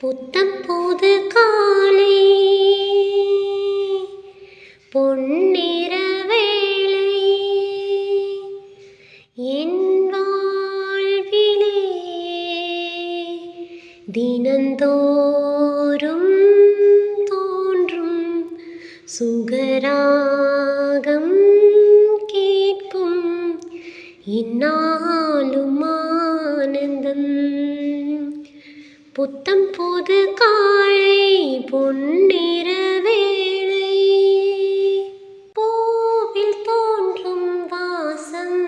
புத்தம் புது காலை பொன்னிற வேளை. என் வாழ்விலே தினந்தோறும் தோன்றும் சுகராகம் கேட்கும். இந்நாளும் புத்தம் புது காலை பொன்னிற வேளை. பூவில் தோன்றும் வாசம்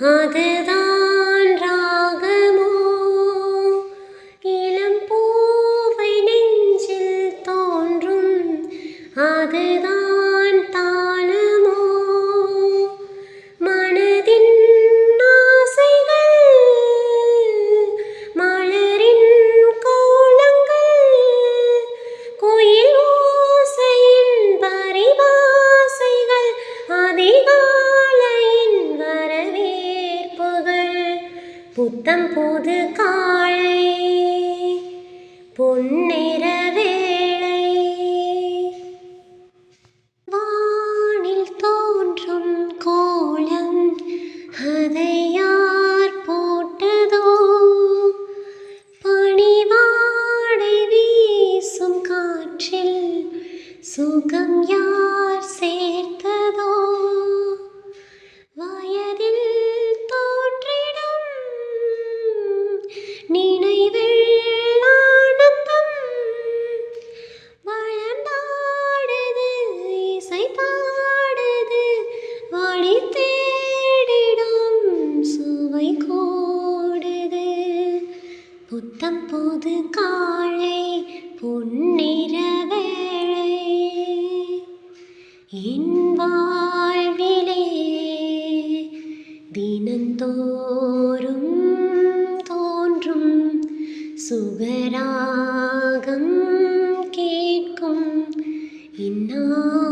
அதுதான் புத்தம் புது காலை பொன்னிற புத்தம் புது காலை பொன்னிற வேளை. என் வாழ்விலே தினந்தோறும் தோன்றும் சுகராகம் கேட்கும் இன்னா